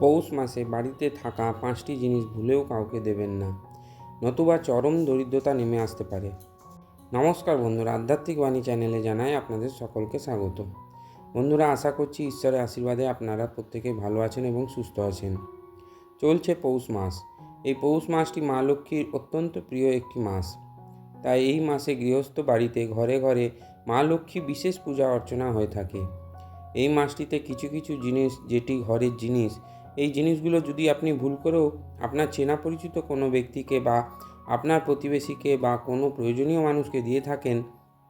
পৌষ মাসে বাড়িতে থাকা পাঁচটি জিনিস ভুলেও কাউকে দেবেন না, নতুবা চরম দরিদ্রতা নেমে আসতে পারে। নমস্কার বন্ধুরা, আধ্যাত্মিক বাণী চ্যানেলে জানাই আপনাদের সকলকে স্বাগত। বন্ধুরা, আশা করছি ঈশ্বরের আশীর্বাদে আপনারা প্রত্যেকে ভালো আছেন এবং সুস্থ আছেন। চলছে পৌষ মাস। এই পৌষ মাসটি মা লক্ষ্মীর অত্যন্ত প্রিয় একটি মাস। তাই এই মাসে গৃহস্থ বাড়িতে ঘরে ঘরে মা লক্ষ্মী বিশেষ পূজা অর্চনা হয়ে থাকে। এই মাসটিতে কিছু কিছু জিনিস, যেটি ঘরের জিনিস এই জিনিসগুলো যদি আপনি ভুল করেও আপনার চেনা পরিচিত কোনো ব্যক্তিকে বা আপনার প্রতিবেশীকে বা কোনো প্রয়োজনীয় মানুষকে দিয়ে থাকেন,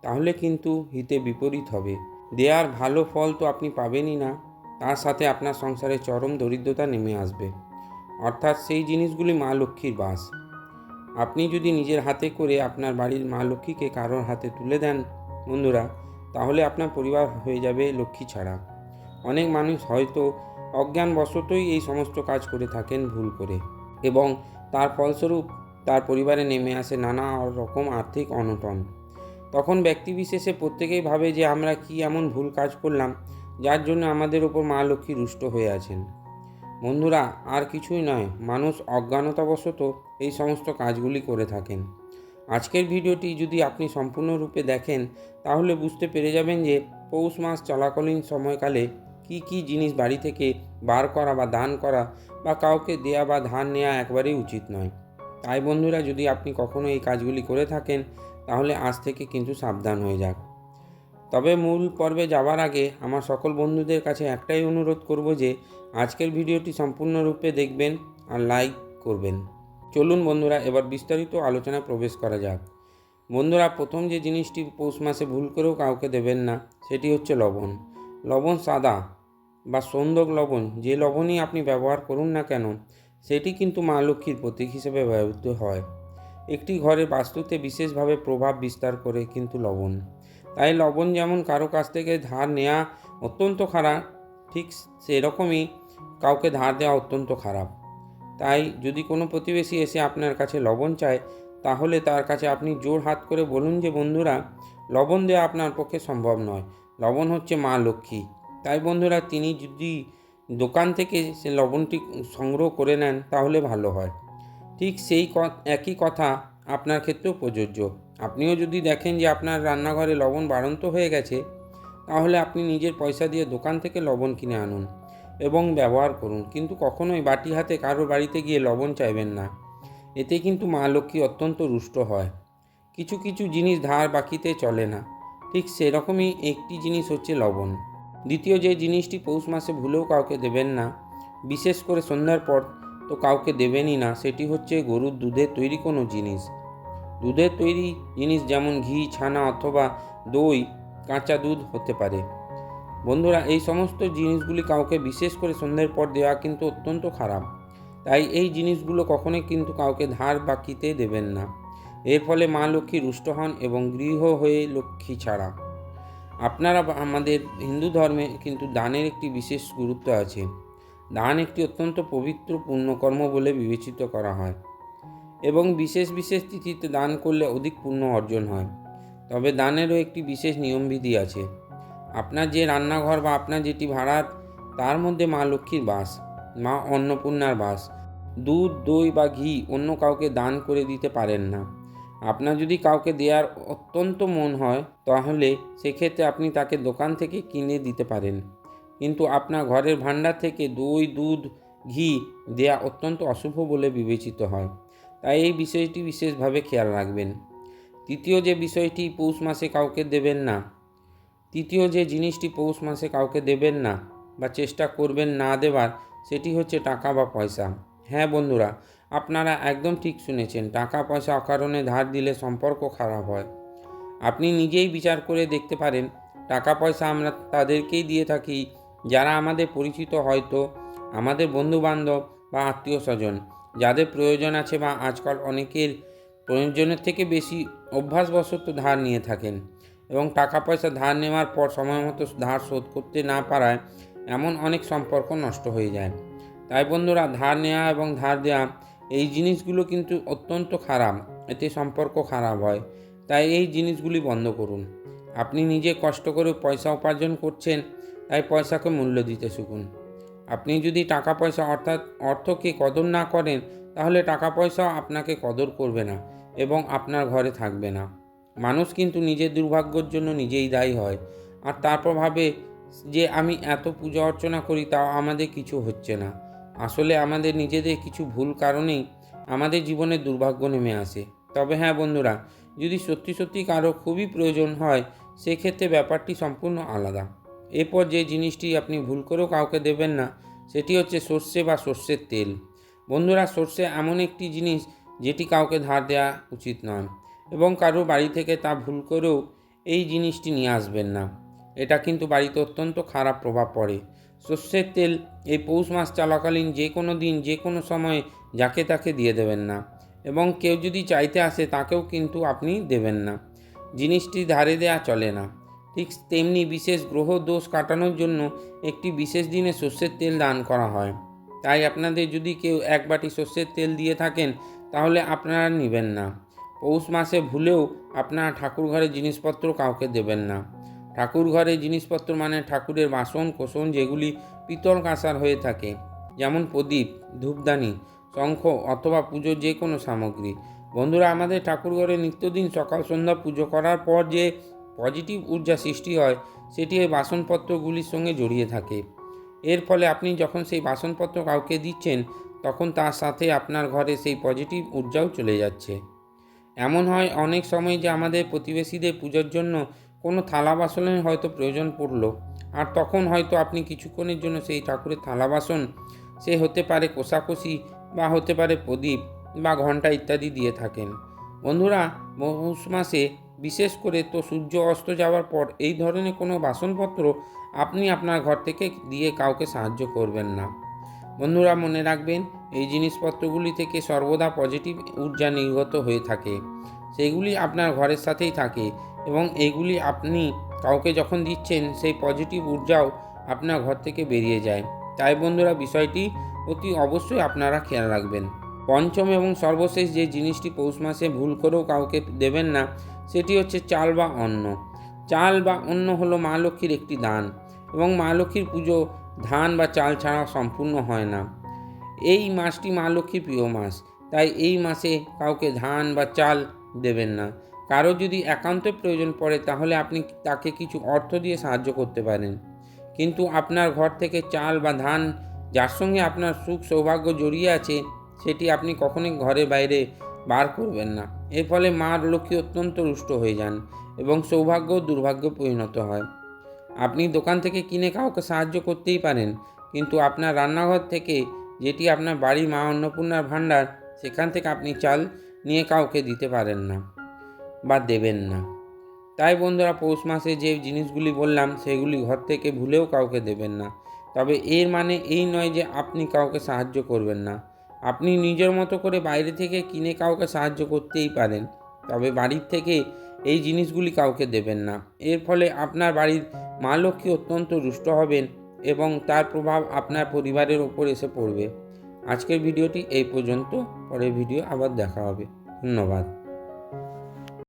তাহলে কিন্তু হিতে বিপরীত হবে। দেয়ার ভালো ফল তো আপনি পাবেনই না, তার সাথে আপনার সংসারে চরম দরিদ্রতা নেমে আসবে। অর্থাৎ সেই জিনিসগুলি মা লক্ষ্মীর বাস। আপনি যদি নিজের হাতে করে আপনার বাড়ির মা লক্ষ্মীকে কারোর হাতে তুলে দেন, বন্ধুরা, তাহলে আপনার পরিবার হয়ে যাবে লক্ষ্মী ছাড়া। অনেক মানুষ হয়তো অজ্ঞানবশতই এই সমস্ত কাজ করে থাকেন ভুল করে এবং তার ফলস্বরূপ তার পরিবারে নেমে আসে নানা রকম আর্থিক অনটন। তখন ব্যক্তিবিশেষে প্রত্যেকেই ভাবে যে আমরা কি এমন ভুল কাজ করলাম যার জন্য আমাদের ওপর মা লক্ষ্মী রুষ্ট হয়ে আছেন। বন্ধুরা, আর কিছুই নয়, মানুষ অজ্ঞানতাবশত এই সমস্ত কাজগুলি করে থাকেন। আজকের ভিডিওটি যদি আপনি সম্পূর্ণরূপে দেখেন, তাহলে বুঝতে পেরে যাবেন যে পৌষ মাস চলাকালীন সময়কালে কি কি জিনিস বাড়ি থেকে বার করা বা দান করা বা কাউকে দেয়া বা ধার নেওয়া একবারেই উচিত নয়। তাই বন্ধুরা, যদি আপনি কখনো এই কাজগুলি করে থাকেন, তাহলে আজ থেকে কিন্তু সাবধান হয়ে যাক। তবে মূল পর্বে যাওয়ার আগে আমার সকল বন্ধুদের কাছে একটাই অনুরোধ করব যে, আজকের ভিডিওটি সম্পূর্ণরূপে দেখবেন আর লাইক করবেন। চলুন বন্ধুরা, এবার বিস্তারিত আলোচনায় প্রবেশ করা যাক। বন্ধুরা, প্রথম যে জিনিসটি পৌষ মাসে ভুল করেও কাউকে দেবেন না, সেটি হচ্ছে লবণ। লবণ সাদা বা সন্দক লবণ, যে লবণই আপনি ব্যবহার করুন না কেন, সেটি কিন্তু মা লক্ষ্মীর প্রতীক হিসেবে ব্যবহৃত হয়। একটি ঘরে বাস্তুতে বিশেষভাবে প্রভাব বিস্তার করে কিন্তু লবণ। তাই লবণ যেমন কারও কাছ থেকে ধার নেওয়া অত্যন্ত খারাপ, ঠিক সেরকমই কাউকে ধার দেওয়া অত্যন্ত খারাপ। তাই যদি কোনো প্রতিবেশী এসে আপনার কাছে লবণ চায়, তাহলে তার কাছে আপনি জোর হাত করে বলুন যে, বন্ধুরা, লবণ দেওয়া আপনার পক্ষে সম্ভব নয়। লবণ হচ্ছে মা লক্ষ্মী। তাই বন্ধুরা তিনি যদি দোকান থেকে সে লবণটি সংগ্রহ করে নেন, তাহলে ভালো হয়। ঠিক সেই একই কথা আপনার ক্ষেত্রেও প্রযোজ্য। আপনিও যদি দেখেন যে আপনার রান্নাঘরে লবণ বাড়ন্ত হয়ে গেছে, তাহলে আপনি নিজের পয়সা দিয়ে দোকান থেকে লবণ কিনে আনুন এবং ব্যবহার করুন। কিন্তু কখনোই বাটি হাতে কারোর বাড়িতে গিয়ে লবণ চাইবেন না। এতে কিন্তু মা লক্ষ্মী অত্যন্ত রুষ্ট হয়। কিছু কিছু জিনিস ধার বাকিতে চলে না। ঠিক সেরকমই একটি জিনিস হচ্ছে লবণ। দ্বিতীয় যে জিনিসটি পৌষ মাসে ভুলেও কাউকে দেবেন না, বিশেষ করে সন্ধ্যার পর তো কাউকে দেবেনই না, সেটি হচ্ছে গরুর দুধের তৈরি কোনো জিনিস। দুধের তৈরি জিনিস যেমন ঘি, ছানা অথবা দই, কাঁচা দুধ হতে পারে। বন্ধুরা, এই সমস্ত জিনিসগুলি কাউকে বিশেষ করে সন্ধ্যের পর দেওয়া কিন্তু অত্যন্ত খারাপ। তাই এই জিনিসগুলো কখনোই কিন্তু কাউকে ধার বাকিতে দেবেন না। এর ফলে মা লক্ষ্মী রুষ্ট হন এবং গৃহ হয়ে লক্ষ্মী ছাড়া। আপনারা আমাদের হিন্দু ধর্মে কিন্তু দানের একটি বিশেষ গুরুত্ব আছে। দান একটি অত্যন্ত পবিত্র পুণ্যকর্ম বলে বিবেচিত করা হয় এবং বিশেষ বিশেষ তিথিতে দান করলে অধিক পুণ্য অর্জন হয়। তবে দানেরও একটি বিশেষ নিয়মবিধি আছে। আপনার যে রান্নাঘর বা আপনার যেটি ভাড়া, তার মধ্যে মা লক্ষ্মীর বাস, মা অন্নপূর্ণার বাস। দুধ, দই বা ঘি অন্য কাউকে দান করে দিতে পারেন না। আপনার যদি কাউকে দেওয়ার অত্যন্ত মন হয়, তাহলে সেক্ষেত্রে আপনি তাকে দোকান থেকে কিনে দিতে পারেন। কিন্তু আপনার ঘরের ভাণ্ডার থেকে দই, দুধ, ঘি দেয়া অত্যন্ত অশুভ বলে বিবেচিত হয়। তাই এই বিষয়টি বিশেষভাবে খেয়াল রাখবেন। তৃতীয় যে বিষয়টি, পৌষ মাসে কাউকে দেবেন না। তৃতীয় যে জিনিসটি, পৌষ মাসে কাউকে দেবেন না বা চেষ্টা করবেন না দেওয়ার সেটি হচ্ছে টাকা বা পয়সা। হ্যাঁ বন্ধুরা আপনারা একদম ঠিক শুনেছেন টাকা পয়সা অকারণে ধার দিলে সম্পর্ক খারাপ হয়। আপনি নিজেই বিচার করে দেখতে পারেন টাকা পয়সা আমরা তাদেরকেই দিয়ে থাকি, যারা আমাদের পরিচিত হয়তো, আমাদের বন্ধুবান্ধব বা আত্মীয় স্বজন যাদের প্রয়োজন আছে বা আজকাল অনেকের প্রয়োজনের থেকে বেশি অভ্যাসবশত ধার নিয়ে থাকেন। এবং টাকা পয়সা ধার নেওয়ার পর সময় মতো ধার শোধ করতে না পারায় এমন অনেক সম্পর্ক নষ্ট হয়ে যায়। তাই বন্ধুরা, ধার নেওয়া এবং ধার দেওয়া এই জিনিসগুলো কিন্তু অত্যন্ত খারাপ, এতে সম্পর্ক খারাপ হয়। তাই এই জিনিসগুলি বন্ধ করুন। আপনি নিজে কষ্ট করে পয়সা উপার্জন করছেন, তাই পয়সাকে মূল্য দিতে শিখুন। আপনি যদি টাকা পয়সা অর্থাৎ অর্থকে কদর না করেন, তাহলে টাকা পয়সাও আপনাকে কদর করবে না এবং আপনার ঘরে থাকবে না। মানুষ কিন্তু নিজের দুর্ভাগ্যর জন্য নিজেই দায়ী হয়। আর তারপর ভাবে যে আমি এত পূজা অর্চনা করি, তাও আমাদের কিছু হচ্ছে না। আসলে আমাদের নিজেদের কিছু ভুল কারণেই আমাদের জীবনে দুর্ভাগ্য নেমে আসে। তবে হ্যাঁ বন্ধুরা, যদি সত্যি সত্যি কারও খুবই প্রয়োজন হয়, সেক্ষেত্রে ব্যাপারটি সম্পূর্ণ আলাদা। এরপর যে জিনিসটি আপনি ভুল করেও কাউকে দেবেন না, সেটি হচ্ছে সর্ষে বা সর্ষের তেল। বন্ধুরা, সর্ষে এমন একটি জিনিস যেটি কাউকে ধার দেওয়া উচিত নয় এবং কারও বাড়ি থেকে তা ভুল করেও এই জিনিসটি নিয়ে আসবেন না। এটা কিন্তু বাড়িতে অত্যন্ত খারাপ প্রভাব পড়ে। সর্ষের তেল, এই পৌষ মাস চলাকালীন যে কোনো দিন, যে কোনো সময়ে যাকে তাকে দিয়ে দেবেন না। এবং কেউ যদি চাইতে আসে, তাকেও কিন্তু আপনি দেবেন না। জিনিসটি ধারে দেওয়া চলে না। ঠিক তেমনি বিশেষ গ্রহ দোষ কাটানোর জন্য একটি বিশেষ দিনে সর্ষের তেল দান করা হয়। তাই আপনাদের যদি কেউ এক বাটি সর্ষের তেল দিয়ে থাকেন, তাহলে আপনারা নেবেন না। পৌষ মাসে ভুলেও আপনারা ঠাকুর ঘরের জিনিসপত্র কাউকে দেবেন না। ঠাকুর ঘরে জিনিসপত্র মানে ঠাকুরের বাসন কোসন যেগুলি পিতল কাঁসার হয়ে থাকে, যেমন প্রদীপ, ধূপদানি, শঙ্খ অথবা পুজোর যে কোনো সামগ্রী। বন্ধুরা, আমাদের ঠাকুর ঘরে নিত্যদিন সকাল সন্ধ্যা পুজো করার পর যে পজিটিভ ঊর্জা সৃষ্টি হয়, সেটি এই বাসনপত্রগুলির সঙ্গে জড়িয়ে থাকে। এর ফলে আপনি যখন সেই বাসনপত্র কাউকে দিচ্ছেন, তখন তার সাথে আপনার ঘরে সেই পজিটিভ ঊর্জাও চলে যাচ্ছে। এমন হয় অনেক সময় যে আমাদের প্রতিবেশীদের পুজোর জন্য কোনো থালা বাসনের হয়তো প্রয়োজন পড়ল। আর তখন হয়তো আপনি কিছুক্ষণের জন্য সেই ঠাকুরের থালা বাসন, সে হতে পারে কোষাকষি বা হতে পারে প্রদীপ বা ঘণ্টা ইত্যাদি দিয়ে থাকেন। বন্ধুরা, পৌষ মাসে বিশেষ করে তো সূর্য অস্ত যাওয়ার পর এই ধরনের কোনো বাসনপত্র আপনি আপনার ঘর থেকে দিয়ে কাউকে সাহায্য করবেন না। বন্ধুরা, মনে রাখবেন, এই জিনিসপত্রগুলি থেকে সর্বদা পজিটিভ ঊর্জা নির্গত হয়ে থাকে। সেগুলি আপনার ঘরের সাথেই থাকে। এবং এগুলি আপনি কাউকে যখন দিচ্ছেন, সেই পজিটিভ ঊর্জাও আপনার ঘর থেকে বেরিয়ে যায়। তাই বন্ধুরা, বিষয়টি অতি অবশ্যই আপনারা খেয়াল রাখবেন। পঞ্চম এবং সর্বশেষ যে জিনিসটি পৌষ মাসে ভুল করেও কাউকে দেবেন না, সেটি হচ্ছে চাল বা অন্ন। চাল বা অন্ন হলো মা লক্ষ্মীর একটি দান এবং মা লক্ষ্মীর পুজো ধান বা চাল ছাড়া সম্পূর্ণ হয় না। এই মাসটি মা লক্ষ্মীর প্রিয় মাস, তাই এই মাসে কাউকে ধান বা চাল দেবেন না। কারও যদি একান্ত প্রয়োজন পড়ে, তাহলে আপনি তাকে কিছু অর্থ দিয়ে সাহায্য করতে পারেন। কিন্তু আপনার ঘর থেকে চাল বা ধান, যার সঙ্গে আপনার সুখ সৌভাগ্য জড়িয়ে আছে, সেটি আপনি কখনোই ঘরে বাইরে বার করবেন না। এর ফলে মা লক্ষ্মী অত্যন্ত রুষ্ট হয়ে যান এবং সৌভাগ্য দুর্ভাগ্য পরিণত হয়। আপনি দোকান থেকে কিনে কাউকে সাহায্য করতেই পারেন, কিন্তু আপনার রান্নাঘর থেকে যেটি আপনার বাড়ি মা অন্নপূর্ণার ভাণ্ডার, সেখান থেকে আপনি চাল নিয়ে কাউকে দিতে পারেন না। বা দেবেন না। তাই বন্ধুরা পৌষ মাসে যে জিনিসগুলি বললাম, সেগুলি ঘর থেকে ভুলেও কাউকে দেবেন না। তবে এর মানে এই নয় যে আপনি কাউকে সাহায্য করবেন না। আপনি নিজের মতো করে বাইরে থেকে কিনে কাউকে সাহায্য করতেই পারেন, তবে বাড়ির থেকে এই জিনিসগুলি কাউকে দেবেন না। এর ফলে আপনার বাড়ির মা লক্ষ্মী অত্যন্ত রুষ্ট হবেন এবং তার প্রভাব আপনার পরিবারের ওপর এসে পড়বে। আজকের ভিডিওটি এই পর্যন্ত, পরের ভিডিও আবার দেখা হবে। ধন্যবাদ।